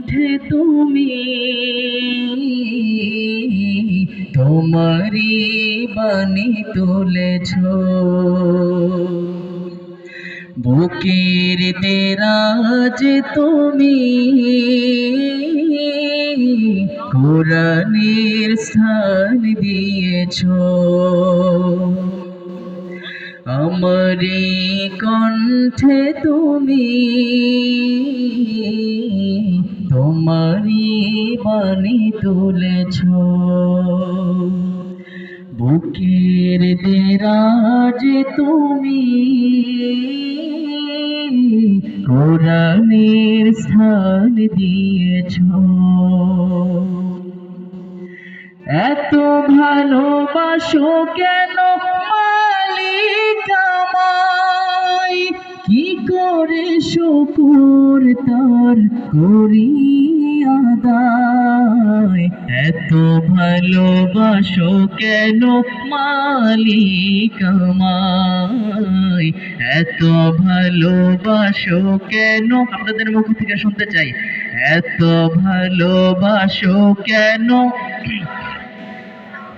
কণ্ঠে তুমি তোমারি বাণী তুলেছ। বুকের দেরাজ তুমি কোরআনের স্থান দিয়েছ। আমারে কণ্ঠে তুমি তোমারি বাণী তুলেছ। বুকের দেরাজ তুমি। কোরআনের স্থান দিয়েছ। এত ভালোবাসো কেন করে শুকুর তার করি আদায় এত ভালোবাসো কেন মালিক আমায়? এত ভালোবাসো কেন আপনাদের মুখ থেকে শুনতে চাই। এত ভালোবাসো কেন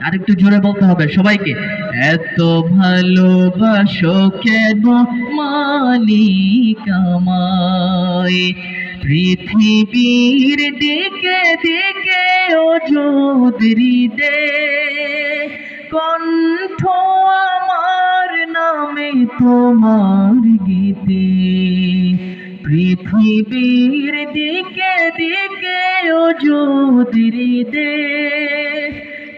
আরেকটু জোরে বলতে হবে সবাইকে। এত ভালোবাসো কেন মালিক আমায়? পৃথিবীর দিকে দিকে ও যোদরি দে কণ্ঠ আমার নামে তোমার গীতে। পৃথিবীর দিকে দিকে ও যোদরি দে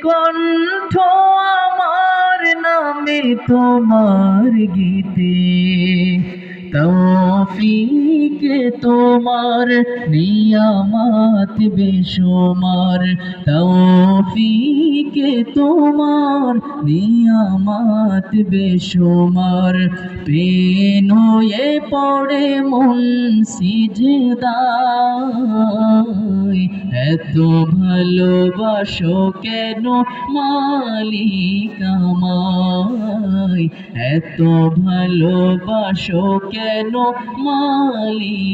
কণ্ঠ আমার নামে তোমার গীতে তৌফিকে তোমার, নিয়ামত বেশুমার, তৌফিকে তোমার, নিয়ামাত বেশুমার। পেনোয়ে পড়ে মন সিজদায়, এত ভালোবাসো কেন মালিক আমায়? এত ভালোবাসো কেন মালিক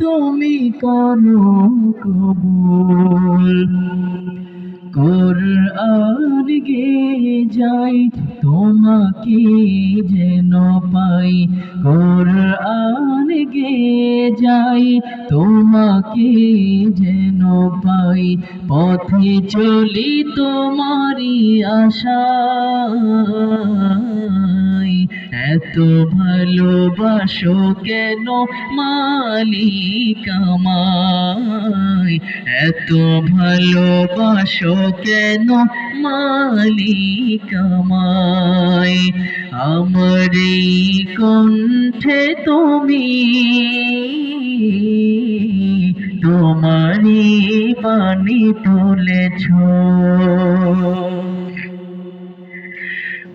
তুমি করো কবুল। কোরআন গে যাই তোমাকে যেন পাই। কোরআন গে যাই তোমাকে যেন পাই। পথে চলি তোমারি আশায় এত ভালোবাসো কেন মালিক আমায় এত ভালোবাসো কেন মালিক আমায় আমার কণ্ঠে তুমি তোমারি বাণী তুলেছ।